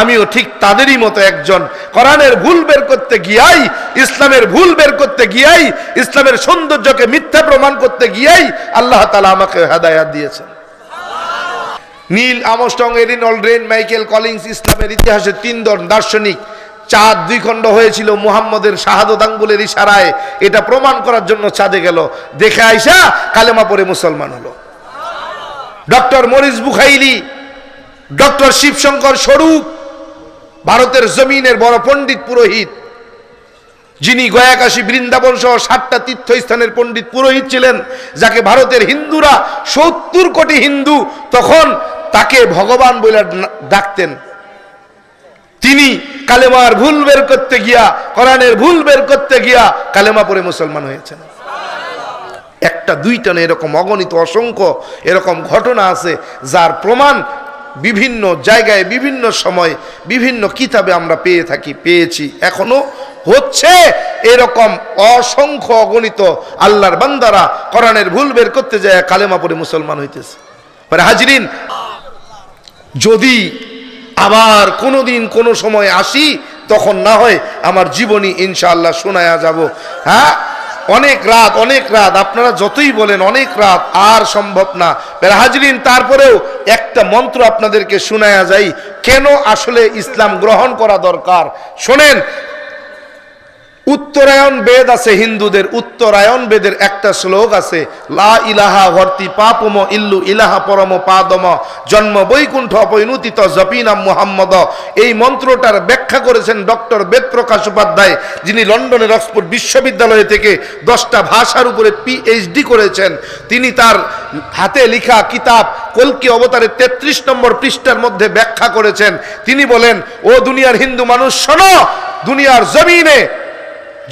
আমিও ঠিক তাদেরই মতো একজন। কোরআনের ভুল বের করতে গিয়াই, ইসলামের ভুল বের করতে গিয়াই, ইসলামের সৌন্দর্যকে মিথ্যা প্রমাণ করতে গিয়াই আল্লাহ তালা আমাকে হেদায়াত দিয়েছেন। Neil Armstrong Edwin Aldrin, Michael Collins, ইসলামের ইতিহাসে তিন জন দার্শনিক। চাঁদ দুই খণ্ড হয়েছিল মুহাম্মদের শাহাদত আঙ্গুলের ইশারায়। এটা প্রমাণ করার জন্য চাঁদে গেল। দেখে আইসা কালেমা পরে মুসলমান হলো। Doctor Maurice Bucaille, doctor Shivshankar Swarup ভারতের জমিনের বড় পণ্ডিত পুরোহিত, যিনি গয়াকাশী বৃন্দাবন সহ সাতটা তীর্থস্থানের পণ্ডিত পুরোহিত ছিলেন, যাকে ভারতের হিন্দুরা সত্তর কোটি হিন্দু তখন তাকে ভগবান বলে ডাকতেন। তিনি কালেমার ভুল বের করতে গিয়া, কোরআনের ভুল বের করতে গিয়া কালেমা পরে মুসলমান হয়েছেন। একটা, দুইটা এরকম অগণিত অসংখ্য এরকম ঘটনা আছে, যার প্রমাণ বিভিন্ন জায়গায়, বিভিন্ন সময়, বিভিন্ন কিতাবে আমরা পেয়ে থাকি, পেয়েছি। এখনও হচ্ছে এরকম অসংখ্য অগণিত আল্লাহর বান্দারা কোরআনের ভুল বের করতে যায়, কালেমা পরে মুসলমান হইতেছে। মানে হাজরিন, যদি আবার কোনোদিন কোনো সময় আসি, তখন না হয় আমার জীবনী ইনশাআল্লাহ শোনায়া যাব। হ্যাঁ? অনেক রাত অনেক রাত, আপনারা যতই বলেন অনেক রাত, আর সম্ভব না। হাজরিন, তারপরেও একটা মন্ত্র আপনাদেরকে শোনায়া যাই, কেন আসলে ইসলাম গ্রহণ করা দরকার? শোনেন উত্তরায়ণ বেদ আছে হিন্দুদের, উত্তরায়ণ বেদের একটা শ্লোক আছে, লা ইলাহা ভর্তি পাপম ইল্লু ইলাহা পরম পাদম, জন্ম বৈকুণ্ঠ অপৈনুতিত জপিনাম মুহাম্মদ। এই মন্ত্রটার ব্যাখ্যা করেছেন ডক্টর বেদপ্রকাশ উপাধ্যায়, যিনি লন্ডনের অক্সফোর্ড বিশ্ববিদ্যালয় থেকে দশটা ভাষার উপরে পিএইচডি করেছেন। তিনি তার হাতে লিখা কিতাব কলকি অবতারের তেত্রিশ নম্বর পৃষ্ঠার মধ্যে ব্যাখ্যা করেছেন। তিনি বলেন, ও দুনিয়ার হিন্দু মানুষ, শোনো, দুনিয়ার জমিনে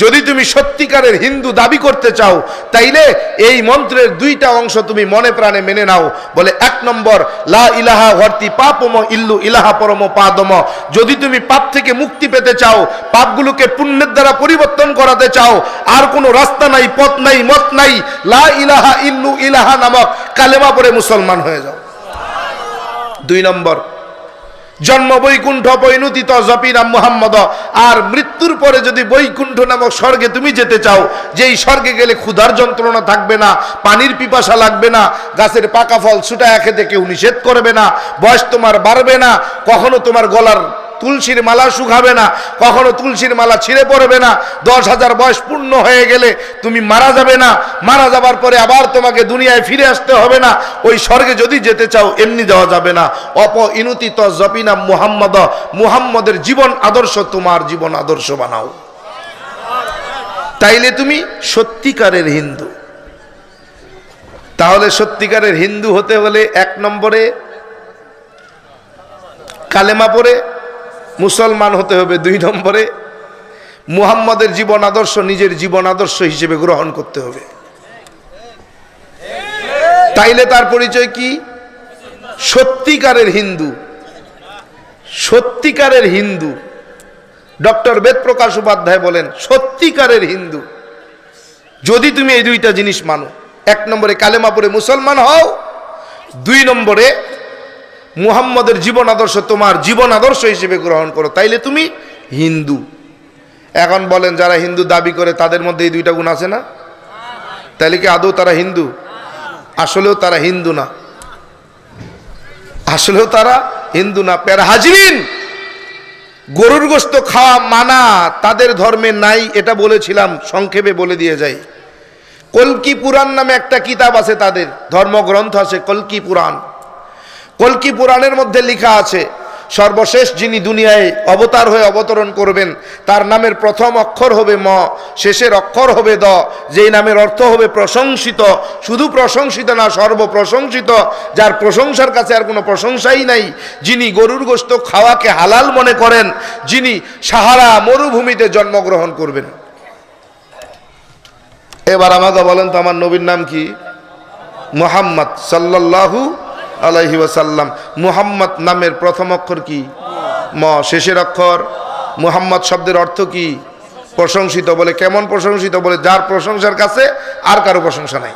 যদি তুমি সত্যিকারের হিন্দু দাবি করতে চাও, তাইলে এই মন্ত্রের দুইটা অংশ তুমি মনে প্রাণে মেনে নাও। বলে এক নম্বর, লা ইলাহা ভর্তি পাপম ইল্লু ইলাহা পরম পাদম। যদি তুমি পাপ থেকে মুক্তি পেতে চাও, পাপগুলোকে পুণ্যের দ্বারা পরিবর্তন করাতে চাও, আর কোনো রাস্তা নাই, পথ নাই, মত নাই, লা ইলাহা ইল্লু ইলাহা নামক কালেমা পরে মুসলমান হয়ে যাও। দুই নম্বর জন্ম বৈকুণ্ঠ পৈনুতিত জপিরাম মুহাম্মদ। আর মৃত্যুর পরে যদি বৈকুণ্ঠ নামক স্বর্গে তুমি যেতে চাও, যেই স্বর্গে গেলে ক্ষুধার যন্ত্রণা থাকবে না, পানির পিপাসা লাগবে না, গাছের পাকা ফল ছুটায় খেতে কেউ নিষেধ করবে না, বয়স তোমার বাড়বে না, কখনো তোমার গলার তুলসীর মালা শুকাবে না, কখনো তুলসীর মালা ছিঁড়ে পড়বে না, দশ হাজার বয়স পূর্ণ হয়ে গেলে তুমি মারা যাবে না, মারা যাবার পরে আবার তোমাকে দুনিয়ায় ফিরে আসতে হবে না, ওই স্বর্গে যদি যেতে চাও এমনি যাওয়া যাবে না, অপ ইনুতিত জপিনা মুহাম্মদ, মুহাম্মদের জীবন আদর্শ, তোমার জীবন আদর্শ বানাও। তাইলে তুমি সত্যিকারের হিন্দু। তাহলে সত্যিকারের হিন্দু হতে হলে এক নম্বরে কালেমা পড়ে মুসলমান হতে হবে দুই নম্বরে। মুহাম্মদের জীবন আদর্শ নিজের জীবন আদর্শ হিসেবে গ্রহণ করতে হবে। তাইলে তার পরিচয় কি? সত্যিকারের হিন্দু। সত্যিকারের হিন্দু। ডক্টর বেদপ্রকাশ উপাধ্যায় বলেন, সত্যিকারের হিন্দু। যদি তুমি এই দুইটা জিনিস মানো, এক নম্বরে কালেমা মুসলমান হও, দুই নম্বরে মুহাম্মদের জীবন আদর্শ তোমার জীবন আদর্শ হিসেবে গ্রহণ করো। তাইলে তুমি হিন্দু। এখন বলেন, যারা হিন্দু দাবি করে, তাদের মধ্যে এই দুইটা গুণ আছে না? তাইলে কি আদৌ তারা হিন্দু? আসলেও তারা হিন্দু না। আসলেও তারা হিন্দু না। প্যারা হাজরিন, গরুর গোস্ত খাওয়া মানা তাদের ধর্মে নাই, এটা বলেছিলাম, সংক্ষেপে বলে দিয়ে যাই। কলকি পুরাণ নামে একটা কিতাব আছে তাদের, ধর্মগ্রন্থ আছে কলকি পুরাণ। কলকি পুরাণের মধ্যে লেখা আছে, সর্বশেষ যিনি দুনিয়ায় অবতার হয়ে অবতরণ করবেন, তার নামের প্রথম অক্ষর হবে ম, শেষের অক্ষর হবে দ, যেই নামের অর্থ হবে প্রশংসিত, শুধু প্রশংসিত না, সর্বপ্রশংসিত, যার প্রশংসার কাছে আর কোনো প্রশংসাই নাই, যিনি গরুর গোস্ত খাওয়াকে হালাল মনে করেন, যিনি সাহারা মরুভূমিতে জন্মগ্রহণ করবেন। এবার আমাকে বলেন তো আমার নবীর নাম কি? মোহাম্মদ সাল্লাল্লাহু আলাইহি ওয়াসাল্লাম, মুহাম্মদ নামের প্রথম অক্ষর কি? ম। শেষের অক্ষর, মুহাম্মদ শব্দের অর্থ কি? প্রশংসিত বলে। কেমন প্রশংসিত বলে? যার প্রশংসার কাছে আর কারও প্রশংসা নাই।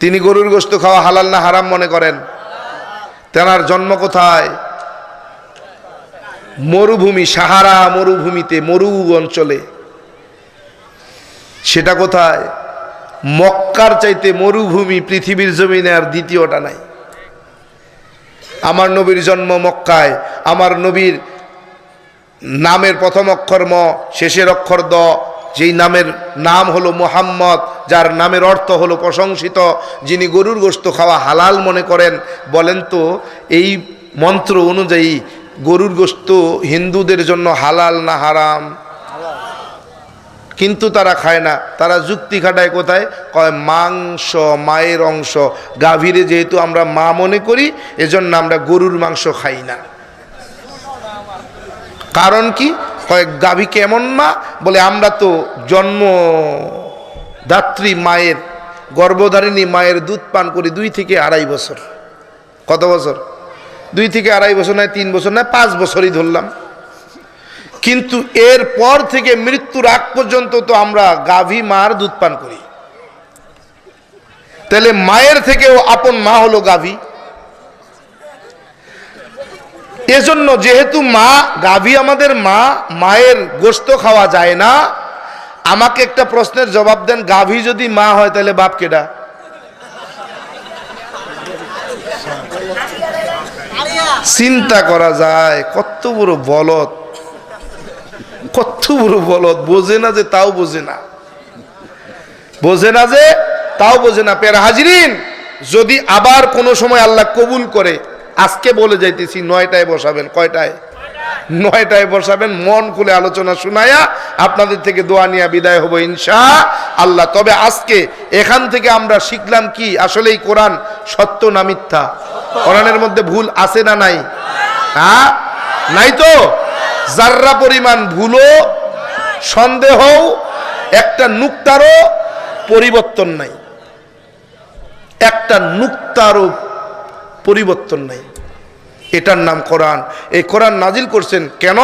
তিনি গরুর গোস্ত খাওয়া হালাল না হারাম মনে করেন? তেনার জন্ম কোথায়? মরুভূমি, সাহারা মরুভূমিতে, মরু অঞ্চলে। সেটা কোথায়? মক্কার চাইতে মরুভূমি পৃথিবীর জমিনে আর দ্বিতীয়টা নাই। আমার নবীর জন্ম মক্কায়, আমার নবীর নামের প্রথম অক্ষর ম, শেষের অক্ষর দ, যেই নামের নাম হলো মোহাম্মদ, যার নামের অর্থ হলো প্রশংসিত, যিনি গরুর গোস্ত খাওয়া হালাল মনে করেন, বলেন তো, এই মন্ত্র অনুযায়ী গরুর গোস্ত হিন্দুদের জন্য হালাল না হারাম? কিন্তু তারা খায় না। তারা যুক্তি খাটায় কোথায়? কয়, মাংস, মায়ের অংশ। গাভীরে যেহেতু আমরা মা মনে করি, এজন্য আমরা গরুর মাংস খাই না। কারণ কি? কয়েক গাভী কেমন মা? বলে, আমরা তো জন্ম দাত্রী মায়ের, গর্ভধারিণী মায়ের দুধ পান করি দুই থেকে আড়াই বছর। কত বছর? দুই থেকে আড়াই বছর নয়, তিন বছর নয়, পাঁচ বছরই ধরলাম। কিন্তু এর পর থেকে মৃত্যুর আগ পর্যন্ত তো আমরা গাভী মার দুধ পান করি। তাহলে মায়ের থেকেও আপন মা হলো গাভী। এজন্য যেহেতু মা, গাভী আমাদের মা, মায়ের গোস্ত খাওয়া যায় না, আমাকে একটা প্রশ্নের জবাব দেন, গাভী যদি মা হয় তাহলে বাপ কেডা? চিন্তা করা যায়, কত বড় বলদ। কত বড় বলদ, বোঝে না যে তাও বোঝে না। বোঝে না যে তাও বোঝে না। পের হাজিরিন, যদি আবার কোনো সময় আল্লাহ কবুল করে, আজকে বলে যাইতেছি, নয়টায় বসাবেন। কয়টায়? নয়টায় বসাবেন, মন খুলে আলোচনা শোনায়া আপনাদের থেকে দোয়া নিয়ে বিদায় হব ইনশা আল্লাহ। তবে আজকে এখান থেকে আমরা শিখলাম কি? আসলেই কোরআন সত্য না মিথ্যা? কোরআনের মধ্যে ভুল আছে না নাই? হ্যাঁ? নাই তো? যার্রা পরিমাণ ভুলও সন্দেহ একটা নুক্তারও পরিবর্তন নাই। একটা নুক্তারও পরিবর্তন নাই। এটার নাম কোরআন। এই কোরআন নাজিল করছেন কেন?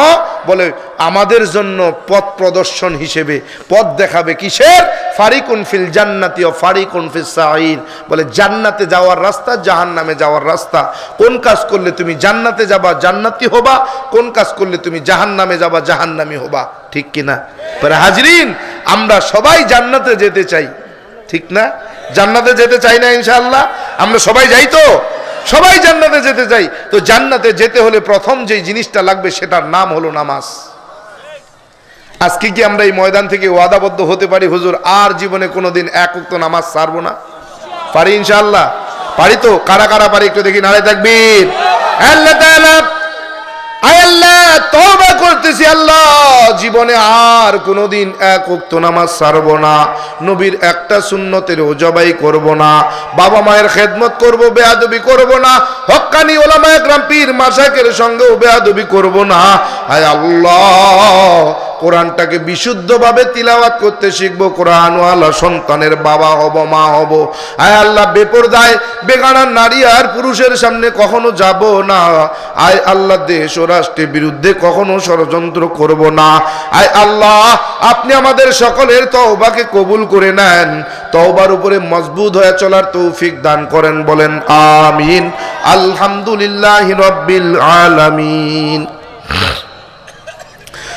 বলে, আমাদের জন্য পথ প্রদর্শন হিসেবে পথ দেখাবে কিসের? ফারিকুন ফিল জান্নাতি ও ফারিকুন ফিল সাইর বলে, জান্নাতে যাওয়ার রাস্তা জাহান নামে যাওয়ার রাস্তা। কোন কাজ করলে তুমি জান্নাতে যাবা, জান্নাতি হবা? কোন কাজ করলে তুমি জাহান নামে যাবা, জাহান্নামি হবা? ঠিক কিনা পরে হাজরিন, আমরা সবাই জান্নাতে যেতে চাই। ঠিক না? জান্নাতে যেতে চাই না ইনশাআল্লাহ? আমরা সবাই যাই তো? সবাই জান্নাতে যেতে চাই। তো জান্নাতে যেতে হলে প্রথম যে জিনিসটা লাগবে সেটার নাম হলো নামাজ। আজকে কি আমরা এই ময়দান থেকে ওয়াদাবদ্ধ হতে পারি? হুজুর, আর জীবনে কোনোদিন এক উক্ত নামাজ ছাড়বো না। পারি ইনশাল্লাহ পারি তো? কারা কারা পারি একটু দেখি নাড়াই থাকবি আল্লাহ আল্লাহ, তওবা করতেছি আল্লাহ। জীবনে আর কোনোদিন এক উক্ত নামাজ না। নবীর একটা সুন্নতের জবাই করব না। বাবা মায়ের খেদমত করব, বেয়াদবি করব না। হক্কানি ওলামা গ্রাম পীর মাসাকের সঙ্গেও বেয়াদবি করব না। আয় আল্লাহ কোরআনটাকে বিশুদ্ধভাবে তিলাওয়াত করতে শিখব, কোরআনওয়ালা সন্তানের বাবা হব, মা হব। আয় আল্লাহ, বেপরদায় বেগানার নারী আর পুরুষের সামনে কখনো যাব না। আয় আল্লাহ, দেশ ও রাষ্ট্রের বিরুদ্ধে কখনো ষড়যন্ত্র করব না। আয় আল্লাহ, আপনি আমাদের সকলের তওবাকে কবুল করে নেন। তওবার উপরে মজবুত হয়ে চলার তৌফিক দান করেন, বলেন আমিন। আলহামদুলিল্লাহ রব্বিল আলামিন।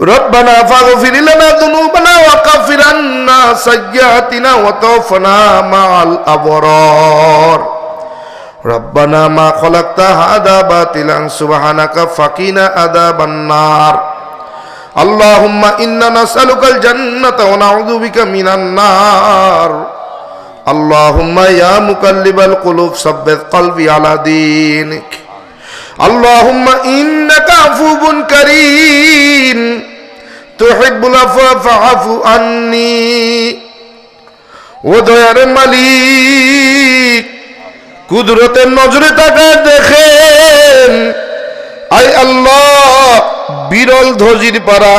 ربنا فاغفر لنا ذنوبنا وكفر عنا سيئاتنا وتوفنا مع الأبرار ربنا ما خلقت هذا باطلا سبحانك فقنا عذاب النار اللهم إنا نسألك الجنة ونعوذ بك من النار اللهم يا مقلب القلوب ثبت قلبي على دينك আন্নি। মালিক, কুদরতের নজরে তাকে দেখেন। আই আল্লাহ, বিরল ধজির পাড়া,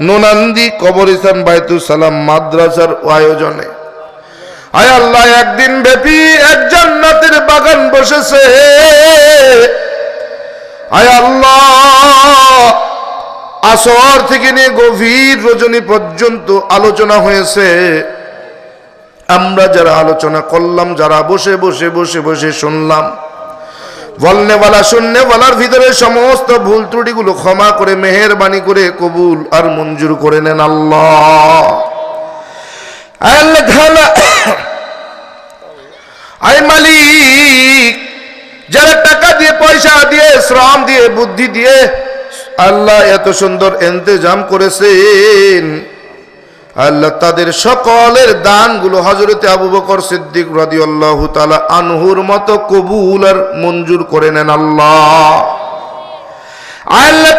নোনান্দি কবরিস্তান বাইতু সালাম মাদ্রাসার আয়োজনে। আয় আল্লাহ, একদিন ব্যাপী এক জান্নাতের বাগান বসেছে। আয় আল্লাহ! আসর থেকে নিয়ে গভীর রজনী পর্যন্ত আলোচনা হয়েছে। আমরা যারা আলোচনা করলাম, যারা বসে বসে বসে বসে শুনলাম, বলনেওয়ালা, শুননেওয়ালার ভিতরে সমস্ত ভুল ত্রুটিগুলো ক্ষমা করে, মেহেরবানি করে, কবুল আর মঞ্জুর করে নেন আল্লাহ। আয় মালিক যারা টাকা দিয়ে, পয়সা দিয়ে, শ্রম দিয়ে, বুদ্ধি দিয়ে আল্লাহ এত সুন্দর এন্তেজাম করেছেন। আল্লাহ তাদের সকলের দানগুলো হজরতে আবু বকর সিদ্দিক রাজি আল্লাহ তালা আনহুর মতো কবুল আর মঞ্জুর করে নেন আল্লাহ। আল্লাহ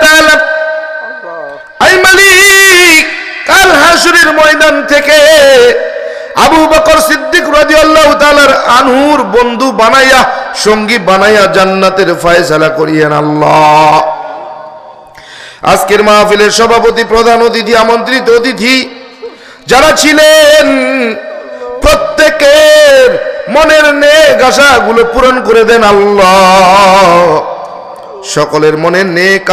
আই মালিক কাল হাসুরের ময়দান থেকে আবু বকর সিদ্দিক রাদিয়াল্লাহু তাআলার আনহুর বন্ধু বানাইয়া, সঙ্গী বানাইয়া জান্নাতের ফয়সালা করিয়েন আল্লাহ। আজকের মাহফিলের সভাপতি, প্রধান অতিথি, আমন্ত্রিত অতিথি যারা ছিলেন, প্রত্যেকের মনের নেক আশাগুলো পূরণ করে দেন আল্লাহ। সকলের মনের নেক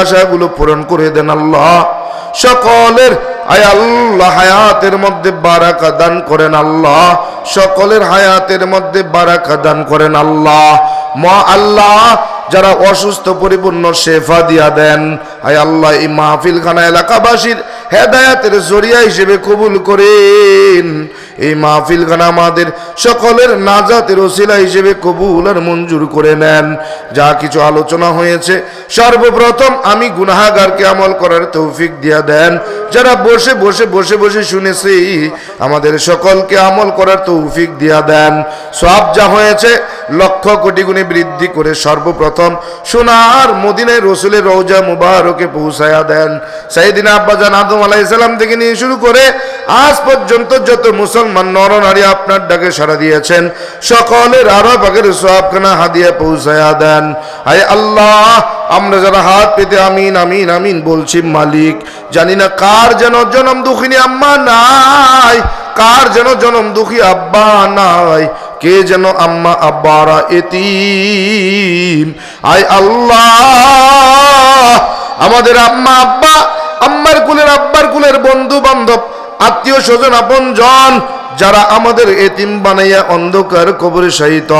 পূরণ করে দেন আল্লাহ। সকলের আয় আল্লাহ, হায়াতের মধ্যে বারাকা দান করেন আল্লাহ। সকলের হায়াতের মধ্যে বারাকা দান করেন আল্লাহ। মা আল্লাহ, যারা অসুস্থ, পরিপূর্ণ শেফা দিয়া দেন। আয় আল্লাহ, এই মাহফিলখানা এলাকাবাসীর হেদায়াতের জরিয়া হিসেবে কবুল করেন। এই মাহফিল খানা আমাদের সকলের নাজাতের ওসিলা হিসেবে কবুল আর মঞ্জুর করে নেন। যা কিছু আলোচনা হয়েছে, সর্বপ্রথম আমি গুনাহাগারকে আমল করার তৌফিক দিয়া দেন। যারা বসে বসে বসে বসে শুনেছি, আমাদের সকলকে আমল করার তৌফিক দিয়া দেন। সব যা হয়েছে লক্ষ কোটি গুণে বৃদ্ধি করে সর্বপ্রথম সোনার মদিনায় রসুলের রৌজা মুবারকে পৌঁছায়া দেন। সাইদিন আব্বাজান আদম আলাইসালাম থেকে নিয়ে শুরু করে আজ পর্যন্ত যত মুসলমান নর নারী আপনার ডাকে সাড়া দিয়েছেন, সকলের আরও পাকের সবখানা হাদিয়া পৌঁছায়া দেন। আয় আল্লাহ, আমরা যারা হাত পেতে আমিন আমিন আমিন বলছি, মালিক, জানি না কার যেন জনম দুঃখিনী আম্মা নাই, কার যেন জনম দুঃখী আব্বা নাই। কে যেন আম্মা আব্বারা এতিম? আয় আল্লাহ, আমাদের আম্মা আব্বা, আম্মার কুলের আব্বার কুলের বন্ধু বান্ধব আত্মীয় স্বজন আপন জন যারা আমাদের এতিম বানাইয়া অন্ধকার কবরে সহিত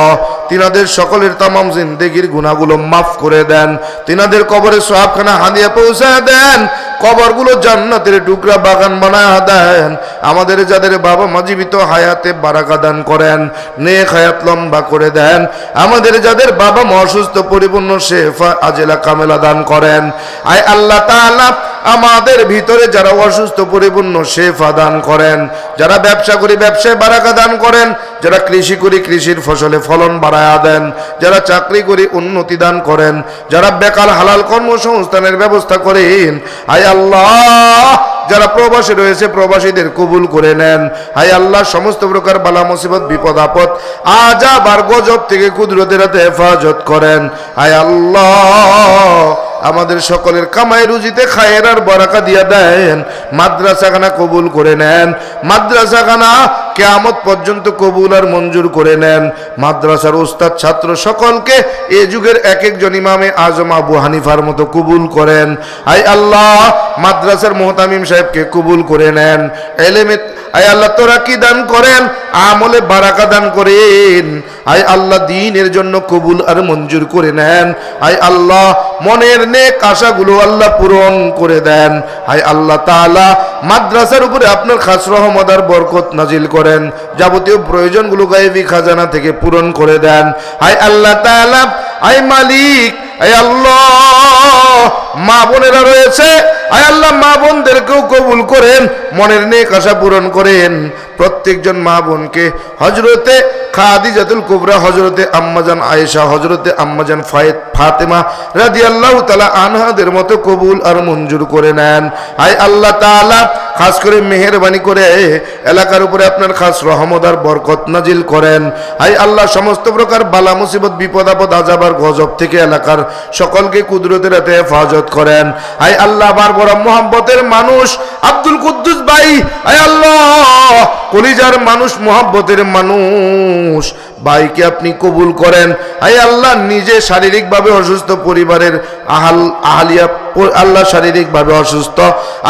তিনাদের সকলের তামাম জিন্দেগির গুণাগুলো মাফ করে দেন। তিনাদের কবরে সবখানা হাদিয়া পৌঁছায় দেন। কবরগুলো জান্নাতের টুকরা বাগান বানায় দেন। আমাদের যাদের বাবা মা জীবিত হায়াতে বারাকা দান করেন, নেক হায়াত লম্বা করে দেন। আমাদের যাদের বাবা মা অসুস্থ, পরিপূর্ণ, শেফা, আজেলা, কামেলা দান করেন। আয় আল্লাহ তাআলা আমাদের ভিতরে যারা অসুস্থ, পরিপূর্ণ শেফা দান করেন, যারা ব্যবসা করি, ব্যবসায় বারাকা দান করেন, যারা কৃষি করি, কৃষির ফসলে ফলন বাড়ায়া দেন, যারা চাকরি করি, উন্নতি দান করেন, যারা বেকার হালাল কর্মসংস্থানের ব্যবস্থা করেন আয় আল্লাহ! যারা প্রবাসী রয়েছে, প্রবাসীদের কবুল করে নেন হাই আল্লাহ! সমস্ত প্রকার বালা, মুসিবত, বিপদ, আপদ আজাব আর গজব থেকে কুদরতের হাতে হেফাজত করেন, হায় আল্লাহ! আমাদের সকলের কামাই রুজিতে খায়ের আর বরাকা দিয়া দেন। মাদ্রাসাখানা কবুল করে নেন। মাদ্রাসাখানা কেয়ামত পর্যন্ত কবুল আর মঞ্জুর করে নেন। মাদ্রাসার উস্তাদ ছাত্র সকলকে এ যুগের এক একজন ইমামে আজম আবু হানিফার মতো কবুল করেন। আই আল্লাহ, মাদ্রাসার মোহতামিম সাহেবকে কবুল করে নেন। এলেমে আই আল্লাহ, তোরা কি দান করেন? আমলে বারাকা দান করেন। আই আল্লাহ, দিনের জন্য কবুল আর মঞ্জুর করে নেন। আই আল্লাহ, মনের নেক আশাগুলো আল্লাহ পূরণ করে দেন। আই আল্লাহ তাআলা, মাদ্রাসার উপরে আপনার খাস রহমত বরকত নাজিল করেন। যাবতীয় প্রয়োজনগুলো গায়েবী খাজানা থেকে পূরণ করে দেন। আই আল্লাহ তালা আই মালিক আই আল্লাহ, মা বোনেরা রয়েছে আয় আল্লাহ, মা বোনদেরকেও কবুল করেন, মনের নেক আশা পূরণ করেন। প্রত্যেকজন মা বোনকে হজরতে খাদিজাতুল কুবরা হজরতে আম্মাজান আয়েশা হজরতে আম্মাজান ফায়েদ, ফাতেমা রাদি আল্লাহ তালা আনহাদের মতো কবুল আর মঞ্জুর করে নেন। আয় আল্লাহ তাআলা, খাস করে মেহেরবানি করে এলাকার উপরে আপনার খাস রহমত আর বরকত নাজিল করেন। আই আল্লাহ, সমস্ত প্রকার বালা মুসিবত, বিপদ, আপদ আজাবার গজব থেকে এলাকার সকলকে কুদরতের হাতে হেফাজত করেন। আই আল্লাহ আমার বড় মোহাম্মতের মানুষ। আব্দুল কুদ্দুস ভাই আল্লাহ, কলিজার মানুষ, মোহাব্বতের মানুষ। ভাইকে আপনি কবুল করেন। আই আল্লাহ, নিজে শারীরিকভাবে অসুস্থ পরিবারের আহাল, আহালিয়া, আল্লাহ শারীরিকভাবে অসুস্থ।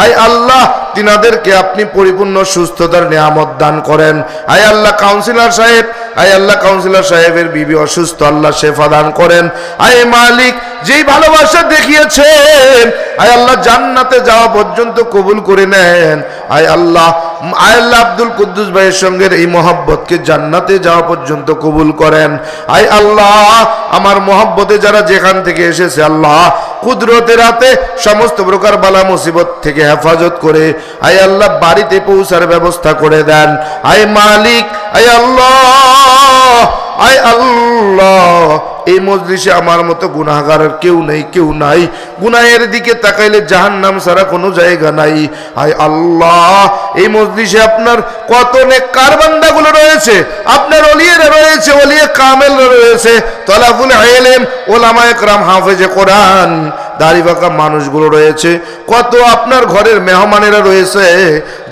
আই আল্লাহ, তিনাদেরকে আপনি পরিপূর্ণ সুস্থতার নিয়ামত দান করেন। আই আল্লাহ কাউন্সিলর সাহেব আই আল্লাহ কাউন্সিলর সাহেবের বিবি অসুস্থ, আল্লাহ শেফা দান করেন। আই মালিক যেই ভালোবাসা দেখিয়েছেন, আয় আল্লাহ জান্নাতে যাওয়া পর্যন্ত কবুল করে নেন। আয় আল্লাহ আয় আল্লাহ আব্দুল কুদ্দুস ভাইয়ের সঙ্গে এই মোহাব্বতকে জান্নাতে যাওয়া পর্যন্ত কবুল করেন। আয় আল্লাহ, আমার মোহাব্বতে যারা যেখান থেকে এসেছে, আল্লাহ কুদরতের হাতে সমস্ত প্রকার বালা মুসিবত থেকে হেফাজত করে, আয় আল্লাহ বাড়িতে পৌঁছার ব্যবস্থা করে দেন। আয় মালিক, আয় আল্লাহ আয় আল্লাহ এই মজলিসে আমার মতো গুনাহগার কেউ নেই, কেউ নাই। গুনাহের দিকে তাকাইলে জাহান নাম ছাড়া কোনো জায়গা নাই। আয় আল্লাহ, এই মজলিসে আপনার কত নেক কারবান্দাগুলো রয়েছে। আপনার অলিয়েরা রয়েছে, অলিয়ে কামেল রয়েছে। তলাফুল আইলেন ওলামা একরাম হাফেজে কোরআন। দাড়ি বাঁকা মানুষগুলো রয়েছে। কত আপনার ঘরের মেহমানেরা রয়েছে,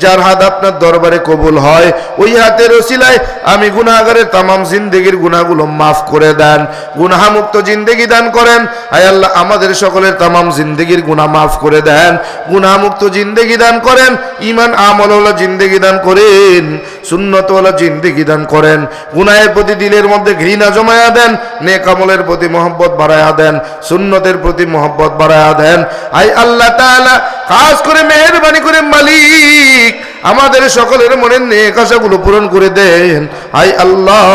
যার হাত আপনার দরবারে কবুল হয়। ওই হাতের ওসিলায় আমি গুনাহগারের তামাম জিন্দেগির গুনাহগুলো মাফ করে দেন, গুনাহামুক্ত জিন্দেগি দান করেন। আয় আল্লাহ, আমাদের সকলের তামাম জিন্দেগির গুনাহ মাফ করে দেন, গুনাহামুক্ত জিন্দেগি দান করেন ইমান আমল জিন্দেগি দান করেন। সুন্নতওয়ালা জিন্দিগি দান করেন, গুনাহের প্রতি দিলের মধ্যে ঘৃণা জমায়া দেন, নেক আমলের প্রতি মহব্বত বাড়ায়া দেন, সুন্নতের প্রতি মহব্বত বাড়ায়া দেন। আই আল্লাহ তাআলা, খাস করে মেহেরবানি করে মালিক, আমাদের সকলের মনের নেক আশাগুলো পূরণ করে দেন। আই আল্লাহ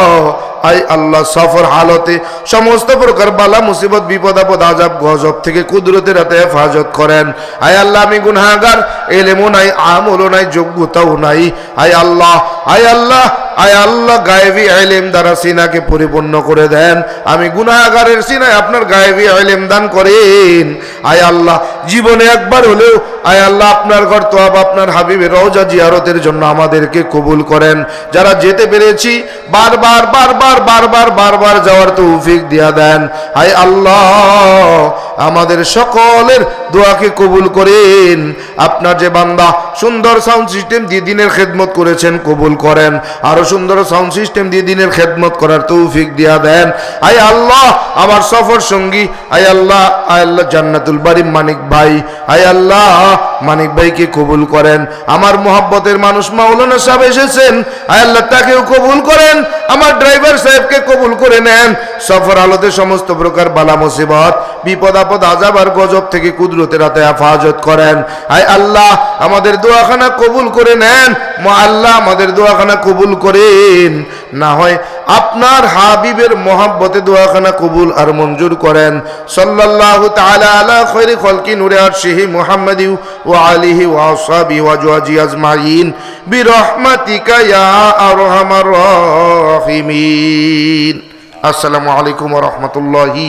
আই আল্লাহ, সফর হালতে, সমস্ত প্রকার বালা, মুসিবত, বিপদ, আপদ আজাব গজব থেকে কুদরতের হাতে হেফাজত করেন। আয় আল্লাহ, আমি গুনাগার এলেমও নাই, আমলও নাই, যোগ্যতাও নাই। আয় আল্লাহ আয় আল্লাহ আয় আল্লাহ, গায়েবী আইলেম দ্বারা সিনাকে পরিপূর্ণ করে দেন। আমি গুনাহগারের সিনায় আপনার গায়েবী আইলেম দান করেন। আয় আল্লাহ, জীবনে একবার হলেও আয় আল্লাহ, আপনার ঘর তো আপনার হাবিবের রওজা জিয়ারতের জন্য আমাদেরকে কবুল করেন। যারা যেতে পেরেছি, বারবার বারবার বারবার বারবার যাওয়ার তৌফিক দিয়া দেন। আয় আল্লাহ, আমাদের সকলের দোয়াকে কবুল করেন। আপনার যে বান্দা সুন্দর সাউন্ড সিস্টেম দিয়ে দিনের খেদমত করেছেন, কবুল করেন। আরও সুন্দর সাউন্ড সিস্টেম দিয়ে দিনের খেদমত করার তৌফিক দিয়া দেন। আয় আল্লাহ, আমার সফর সঙ্গী। আয় আল্লাহ আয় আল্লাহ জান্নাতুল বাড়ি মানিক ভাই। আয় আল্লাহ, মানিক ভাইকে কবুল করেন। আমার মোহাব্বতের মানুষ মাওলানা সাহেব এসেছেন। আয় আল্লাহ, তাকেও কবুল করেন। আমার ড্রাইভার সাহেবকে কবুল করে নেন। সফর আলোতে সমস্ত প্রকার বালা মুসিবত, বিপদ আপদ, আজাব আর গজব থেকে কুদরতের হাতে হেফাজত করেন। আয় আল্লাহ, আমাদের দোয়াখানা কবুল করে নেন। আল্লাহ, আমাদের দোয়াখানা কবুল করেন। না হয় আপনার হাবিবের মোহাব্বতে দোয়াখানা কবুল আর মঞ্জুর করেন। সাল্লাল্লাহু তাআলা নূরে আরশিহি মুহাম্মাদি ওয়া আলিহি ওয়া আসহাবি আজমাইন। বিরহমাতিকা আসসালামু আলাইকুম ওয়া রাহমাতুল্লাহি